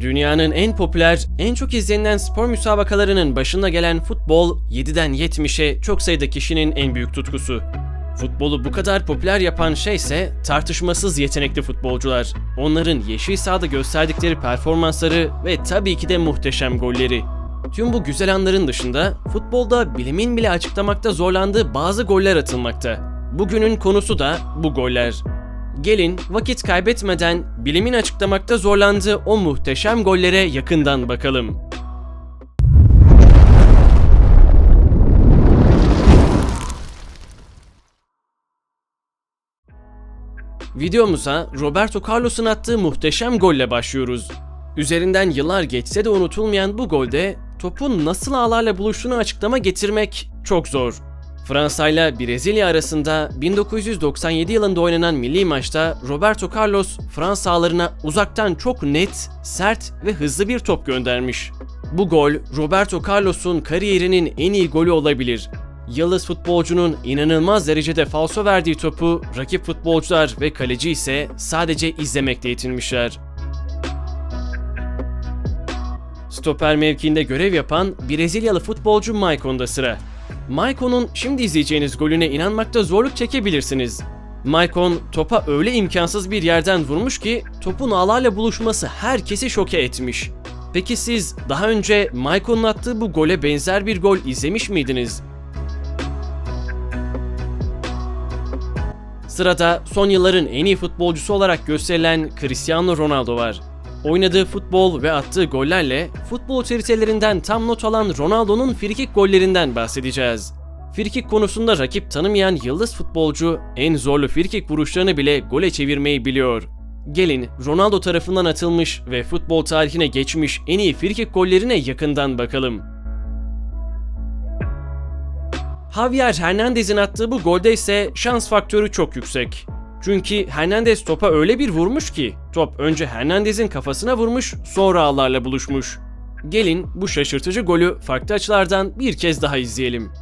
Dünyanın en popüler, en çok izlenilen spor müsabakalarının başında gelen futbol 7'den 70'e çok sayıda kişinin en büyük tutkusu. Futbolu bu kadar popüler yapan şey ise tartışmasız yetenekli futbolcular. Onların yeşil sahada gösterdikleri performansları ve tabii ki de muhteşem golleri. Tüm bu güzel anların dışında futbolda bilimin bile açıklamakta zorlandığı bazı goller atılmakta. Bugünün konusu da bu goller. Gelin vakit kaybetmeden bilimin açıklamakta zorlandığı o muhteşem gollere yakından bakalım. Videomuza Roberto Carlos'un attığı muhteşem golle başlıyoruz. Üzerinden yıllar geçse de unutulmayan bu golde topun nasıl ağlarla buluştuğunu açıklama getirmek çok zor. Fransa ile Brezilya arasında 1997 yılında oynanan milli maçta Roberto Carlos Fransa ağlarına uzaktan çok net, sert ve hızlı bir top göndermiş. Bu gol Roberto Carlos'un kariyerinin en iyi golü olabilir. Yıldız futbolcunun inanılmaz derecede falso verdiği topu rakip futbolcular ve kaleci ise sadece izlemekle yetinmişler. Stoper mevkiinde görev yapan Brezilyalı futbolcu Maicon'da sıra. Maicon'un şimdi izleyeceğiniz golüne inanmakta zorluk çekebilirsiniz. Maicon topa öyle imkansız bir yerden vurmuş ki topun ağlarla buluşması herkesi şoke etmiş. Peki siz daha önce Maicon'un attığı bu gole benzer bir gol izlemiş miydiniz? Sırada son yılların en iyi futbolcusu olarak gösterilen Cristiano Ronaldo var. Oynadığı futbol ve attığı gollerle futbol çeritelerinden tam not alan Ronaldo'nun frikik gollerinden bahsedeceğiz. Frikik konusunda rakip tanımayan yıldız futbolcu en zorlu frikik vuruşlarını bile gole çevirmeyi biliyor. Gelin Ronaldo tarafından atılmış ve futbol tarihine geçmiş en iyi frikik gollerine yakından bakalım. Javier Hernandez'in attığı bu golde ise şans faktörü çok yüksek. Çünkü Hernandez topa öyle bir vurmuş ki top önce Hernandez'in kafasına vurmuş sonra ağlarla buluşmuş. Gelin bu şaşırtıcı golü farklı açılardan bir kez daha izleyelim.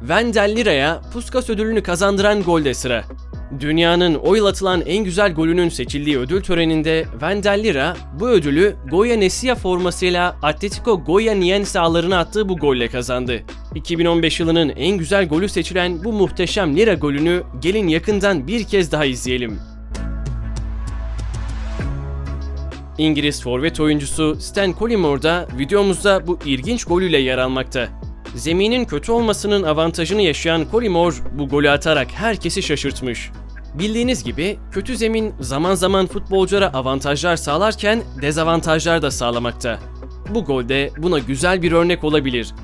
Wendell Lira'ya Puskas ödülünü kazandıran golde sıra. Dünyanın o yıl atılan en güzel golünün seçildiği ödül töreninde Wendell Lira bu ödülü Goya Nesia formasıyla Atletico Goianiense ağlarına attığı bu golle kazandı. 2015 yılının en güzel golü seçilen bu muhteşem Lira golünü gelin yakından bir kez daha izleyelim. İngiliz forvet oyuncusu Stan Collymore da videomuzda bu ilginç golüyle yer almakta. Zeminin kötü olmasının avantajını yaşayan Collymore bu golü atarak herkesi şaşırtmış. Bildiğiniz gibi kötü zemin zaman zaman futbolculara avantajlar sağlarken dezavantajlar da sağlamakta. Bu golde buna güzel bir örnek olabilir.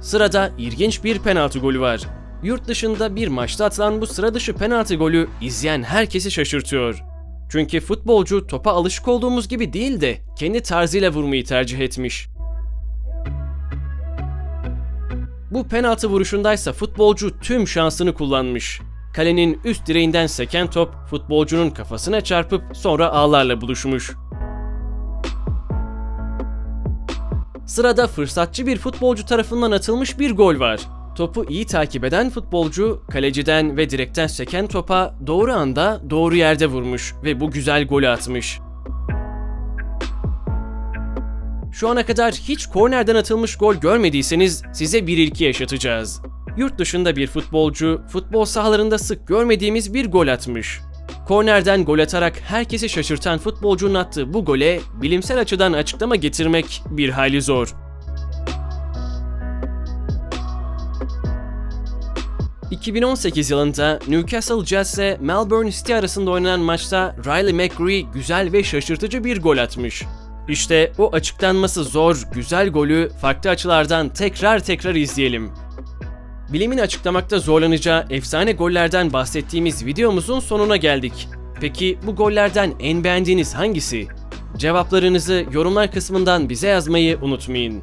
Sırada ilginç bir penaltı golü var. Yurt dışında bir maçta atılan bu sıra dışı penaltı golü izleyen herkesi şaşırtıyor. Çünkü futbolcu topa alışık olduğumuz gibi değil de kendi tarzıyla vurmayı tercih etmiş. Bu penaltı vuruşundaysa futbolcu tüm şansını kullanmış. Kalenin üst direğinden seken top futbolcunun kafasına çarpıp sonra ağlarla buluşmuş. Sırada fırsatçı bir futbolcu tarafından atılmış bir gol var. Topu iyi takip eden futbolcu kaleciden ve direkten seken topa doğru anda doğru yerde vurmuş ve bu güzel golü atmış. Şu ana kadar hiç kornerden atılmış gol görmediyseniz size bir ilki yaşatacağız. Yurt dışında bir futbolcu futbol sahalarında sık görmediğimiz bir gol atmış. Kornerden gol atarak herkesi şaşırtan futbolcunun attığı bu gole bilimsel açıdan açıklama getirmek bir hayli zor. ...2018 yılında Newcastle Jets ile Melbourne City arasında oynanan maçta Riley McGree güzel ve şaşırtıcı bir gol atmış. İşte o açıklanması zor, güzel golü farklı açılardan tekrar tekrar izleyelim. Bilimin açıklamakta zorlanacağı efsane gollerden bahsettiğimiz videomuzun sonuna geldik. Peki bu gollerden en beğendiğiniz hangisi? Cevaplarınızı yorumlar kısmından bize yazmayı unutmayın.